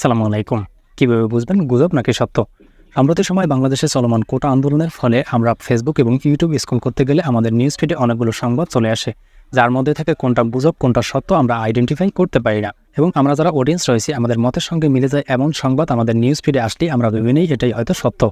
আসসালামু আলাইকুম। কীভাবে বুঝবেন গুজব নাকি সত্য? সাম্প্রতিক সময় বাংলাদেশে চলমান কোটা আন্দোলনের ফলে আমরা ফেসবুক এবং ইউটিউব স্কুল করতে গেলে আমাদের নিউজ ফিডে অনেকগুলো সংবাদ চলে আসে। যার মধ্যে থেকে কোনটা গুজব, কোনটা সত্য আমরা আইডেন্টিফাই করতে পারি না। এবং আমরা যারা অডিয়েন্স রয়েছি, আমাদের মতের সঙ্গে মিলে যায় এমন সংবাদ আমাদের নিউজ ফিডে আসলেই আমরা ভেবে নিই এটাই হয়তো সত্য।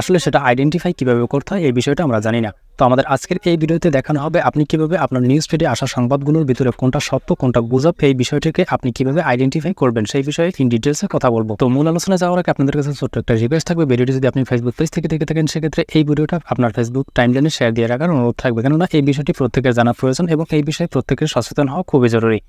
আসলে সেটা আইডেন্টিফাই কীভাবে করতে হয় এই বিষয়টা আমরা জানি না। তো আমাদের আজকের এই ভিডিওতে দেখানো হবে আপনি কীভাবে আপনার নিউজ ফিডে আসা সংবাদগুলোর ভিতরে কোনটা সত্য, কোনটা গুজব, এই বিষয়টিকে আপনি কীভাবে আইডেন্টিফাই করবেন সেই বিষয়ে ইন ডিটেলসে কথা বলব। তো মূল আলোচনা যাওয়ার আগে আপনাদের কাছে ছোট্ট একটা রিকোয়েস্ট থাকবে। ভিডিওটি যদি আপনি ফেসবুক পেজ থেকে দেখে থাকেন, সেক্ষেত্রে এই ভিডিওটা আপনার ফেসবুক টাইমলাইনে শেয়ার দিয়ে রাখার অনুরোধ থাকবে। কেননা এই বিষয়টি প্রত্যেকের জানা প্রয়োজন এবং এই বিষয়ে প্রত্যেকের সচেতন হওয়া খুবই জরুরি।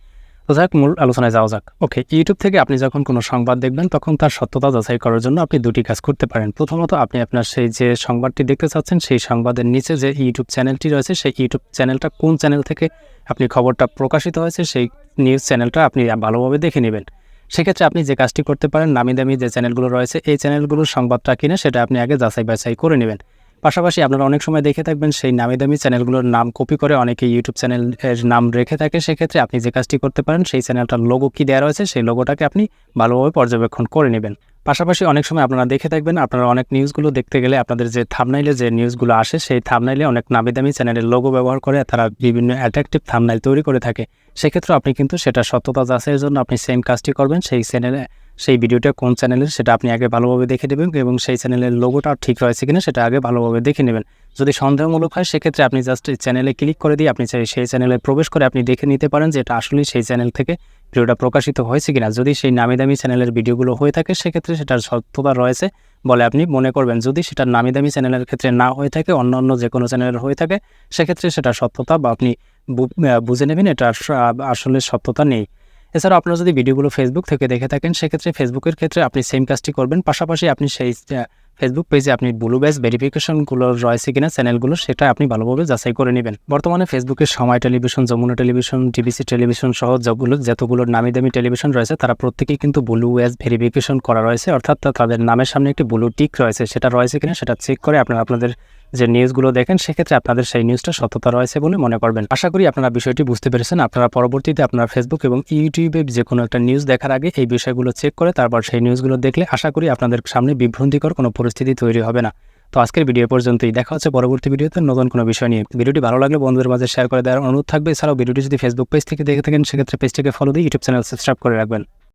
তো যাক, মূল আলোচনায় যাওয়া যাক। ওকে ইউটিউব থেকে আপনি যখন কোনো সংবাদ দেখবেন, তখন তার সত্যতা যাচাই করার জন্য আপনি দুটি কাজ করতে পারেন। প্রথমত, আপনি আপনার সেই যে সংবাদটি দেখতে চাচ্ছেন, সেই সংবাদের নিচে যে ইউটিউব চ্যানেলটি রয়েছে, সেই ইউটিউব চ্যানেলটা কোন চ্যানেল থেকে আপনি খবরটা প্রকাশিত হয়েছে, সেই নিউজ চ্যানেলটা আপনি ভালোভাবে দেখে নেবেন। সেক্ষেত্রে আপনি যে কাজটি করতে পারেন, নামি দামি যে চ্যানেলগুলো রয়েছে, এই চ্যানেলগুলোর সংবাদটা কিনে সেটা আপনি আগে যাচাই বাছাই করে নেবেন। পাশাপাশি আপনারা অনেক সময় দেখে থাকবেন সেই নামি দামি চ্যানেলগুলোর নাম কপি করে অনেকে ইউটিউব চ্যানেলের নাম রেখে থাকে সেক্ষেত্রে আপনি যে কাজটি করতে পারেন, সেই চ্যানেলটার লোগো কী দেওয়া রয়েছে, সেই লোগোটাকে আপনি ভালোভাবে পর্যবেক্ষণ করে নেবেন। পাশাপাশি অনেক সময় আপনারা দেখে থাকবেন, আপনারা অনেক নিউজগুলো দেখতে গেলে আপনাদের যে থামনাইলে যে নিউজগুলো আসে, সেই থামনাইলে অনেক নামি দামি চ্যানেলের লোগো ব্যবহার করে তারা বিভিন্ন অ্যাট্রাকটিভ থামনাইল তৈরি করে থাকে। সেক্ষেত্রে আপনি কিন্তু সেটা সত্যতা যাচাইয়ের জন্য আপনি সেম কাজটি করবেন, সেই চ্যানেলে সেই ভিডিওটা কোন চ্যানেলের সেটা আপনি আগে ভালোভাবে দেখে নেবেন এবং সেই চ্যানেলের লোগোটা ঠিক রয়েছে কিনা সেটা আগে ভালোভাবে দেখে নেবেন। যদি সন্দেহমূলক হয়, সেক্ষেত্রে আপনি জাস্ট চ্যানেলে ক্লিক করে দিয়ে আপনি সেই চ্যানেলে প্রবেশ করে আপনি দেখে নিতে পারেন যে এটা আসলেই সেই চ্যানেল থেকে ভিডিওটা প্রকাশিত হয়েছে কিনা। যদি সেই নামি দামি চ্যানেলের ভিডিওগুলো হয়ে থাকে, সেক্ষেত্রে সেটার সত্যতা রয়েছে বলে আপনি মনে করবেন। যদি সেটা নামি দামি চ্যানেলের ক্ষেত্রে না হয়ে থাকে অন্য অন্য যে কোনো চ্যানেলের হয়ে থাকে, সেক্ষেত্রে সেটা সত্যতা বা আপনি বুঝে নেবেন এটা আসলে সত্যতা নেই। এছাড়া আপনারা যদি ভিডিওগুলো ফেসবুক থেকে দেখে থাকেন, সেক্ষেত্রে ফেসবুকের ক্ষেত্রে আপনি সেম কাজটি করবেন। পাশাপাশি আপনি সেই ফেসবুক পেজে আপনি ব্লু ব্যাস ভেরিফিকেশনগুলো রয়েছে কিনা চ্যানেলগুলো সেটা আপনি ভালোভাবে যাচাই করে নেবেন। বর্তমানে ফেসবুকের সময় television Jamuna television TBC television সহ যতগুলো যতগুলো নামি দামি টেলিভিশন রয়েছে, তারা প্রত্যেকেই কিন্তু ব্লু ব্যাস ভেরিফিকেশন করা রয়েছে। অর্থাৎ তাদের নামের সামনে একটি ব্লু টিক রয়েছে, সেটা রয়েছে কিনা, সেটা চেক করে আপনারা আপনাদের যে নিউজগুলো দেখেন, সেক্ষেত্রে আপনাদের সেই নিউজটা সততা রয়েছে বলে মনে করবেন। আশা করি আপনারা বিষয়টি বুঝতে পেরেছেন। আপনারা পরবর্তীতে আপনার ফেসবুক এবং ইউটিউবে যে কোনো একটা নিউজ দেখার আগে এই বিষয়গুলো চেক করে তারপর সেই নিউজগুলো দেখলে আশা করি আপনাদের সামনে বিভ্রান্তিকর কোনো পরিস্থিতি তৈরি হবে না। তো আজকের ভিডিও পর্যন্তই। দেখা হচ্ছে পরবর্তী ভিডিওতে নতুন কোনো বিষয় নিয়ে। ভিডিওটি ভালো লাগলে বন্ধুদের মাঝে শেয়ার করে দেওয়ার অনুরোধ থাকবে। এছাড়াও ভিডিওটি যদি ফেসবুক পেজ থেকে দেখে থাকেন, সেক্ষেত্রে পেজটিকে ফলো দিয়ে ইউটিউব চ্যানেল সাবস্ক্রাইব করে রাখবেন।